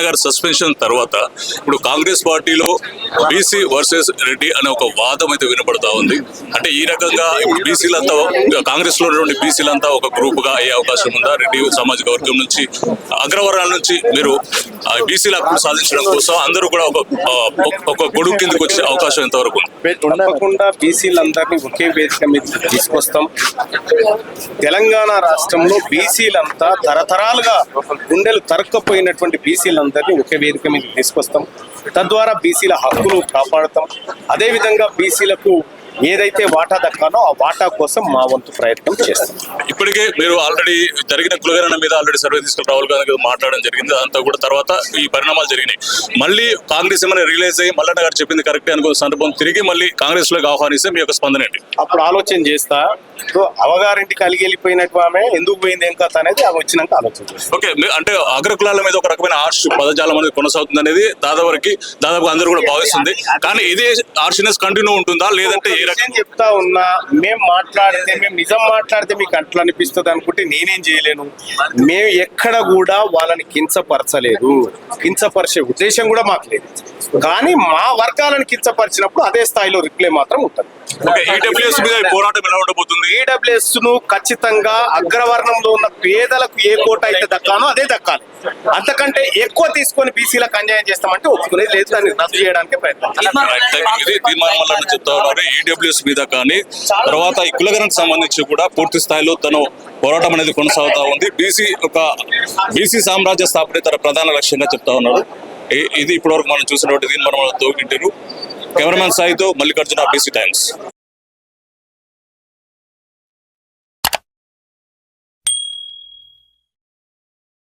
గారి సస్పెన్షన్ తర్వాత ఇప్పుడు కాంగ్రెస్ పార్టీలో బీసీ వర్సెస్ రెడ్డి అనే ఒక వాదం అయితే వినపడతా ఉంది. అంటే ఈ రకంగా ఇప్పుడు బీసీలంతా కాంగ్రెస్లో ఉన్నటువంటి బీసీలంతా ఒక గ్రూప్గా అయ్యే అవకాశం ఉందా? రెడ్డి సామాజిక వర్గం నుంచి అగ్రవర్ణాల నుంచి మీరు బీసీల హక్కులు సాధించడం కోసం అందరూ కూడా ఒక ఒక- గొడుగు కిందకు వచ్చే అవకాశం ఎంతవరకు తప్పకుండా బీసీలందరినీ ఒకే వేదిక మీద తీసుకొస్తాం. తెలంగాణ రాష్ట్రంలో బీసీలంతా తరతరాలుగా గుండెలు తరక్కపోయినటువంటి బీసీలందరినీ ఒకే వేదిక మీద తీసుకొస్తాం. తద్వారా బీసీల హక్కులు కాపాడతాం. అదేవిధంగా బీసీలకు ఏదైతే వాటా దక్కాలో ఆ వాటా కోసం మా వంతు ప్రయత్నం చేస్తాం. ఇప్పటికే మీరు ఆల్రెడీ జరిగిన కులగరణ మీద ఆల్రెడీ సర్వే తీసుకుని రాహుల్ గాంధీ మాట్లాడడం జరిగింది. అదంతా కూడా తర్వాత ఈ పరిణామాలు జరిగినాయి. మళ్ళీ కాంగ్రెస్ ఏమైనా రిలీజ్ అయ్యి మల్లన్న గారు చెప్పింది కరెక్టే అనుకున్న సందర్భం తిరిగి మళ్ళీ కాంగ్రెస్లోకి ఆహ్వానిస్తే మీ యొక్క స్పందన ఏంటి? అప్పుడు ఆలోచన చేస్తా సో అవగారింటికి అలిగి వెళ్ళిపోయినట్టు ఆమె ఎందుకు పోయింది ఏం కథ అనేది ఆమె వచ్చినాక ఆలోచన చేస్తాం ఓకే అంటే అగ్రకులాల మీద ఒక రకమైన ఆర్ష్ పదజాలం అనేది కొనసాగుతుంది అనేది దాదాపు దాదాపు అందరూ కూడా భావిస్తుంది. కానీ ఇదే ఆర్షినెస్ కంటిన్యూ ఉంటుందా లేదంటే ఏ రకం చెప్తా ఉన్నా మేము మాట్లాడితే మేము నిజం మాట్లాడితే మీకు అట్లా అనిపిస్తుంది అనుకుంటే నేనేం చేయలేను. మేము ఎక్కడ కూడా వాళ్ళని కించపరచలేదు. కించపరిచే ఉద్దేశం కూడా మాకు లేదు. కానీ మా వర్గాలను కించపరిచినప్పుడు అదే స్థాయిలో రిప్లై మాత్రం ఉంటుంది. ఓకే ఈడబ్ల్యూఎస్ మీద ఈ పోరాటం ఎలా ఉండబోతుంది? ఈడబ్ల్యూఎస్ను ఖచ్చితంగా అగ్రవర్ణంలో ఉన్న పేదలకు ఏ కోట అయితే దక్కానో అదే దక్కాలి. అంతకంటే ఎక్కువ తీసుకొని బీసీలకు అన్యాయం చేస్తామంటే ఒప్పుకునేది లేదు దాన్ని రద్దు చేయడానికి ప్రయత్నం. చెప్తా ఉన్నారు. ఈడబ్ల్యూఎస్ మీద కానీ తర్వాత ఈ కులగణకు సంబంధించి కూడా పూర్తి స్థాయిలో తను పోరాటం అనేది కొనసాగుతా ఉంది. బీసీ ఒక బీసీ సామ్రాజ్య స్థాపన తన ప్రధాన లక్ష్యంగా చెప్తా ఉన్నారు. ఈ- ఇది ఇప్పటివరకు మనం చూసినటువంటి దీన్ని మనం తోగింటారు. కెమెరామెన్ సాయితో మల్లికార్జున బీసీ టైమ్స్.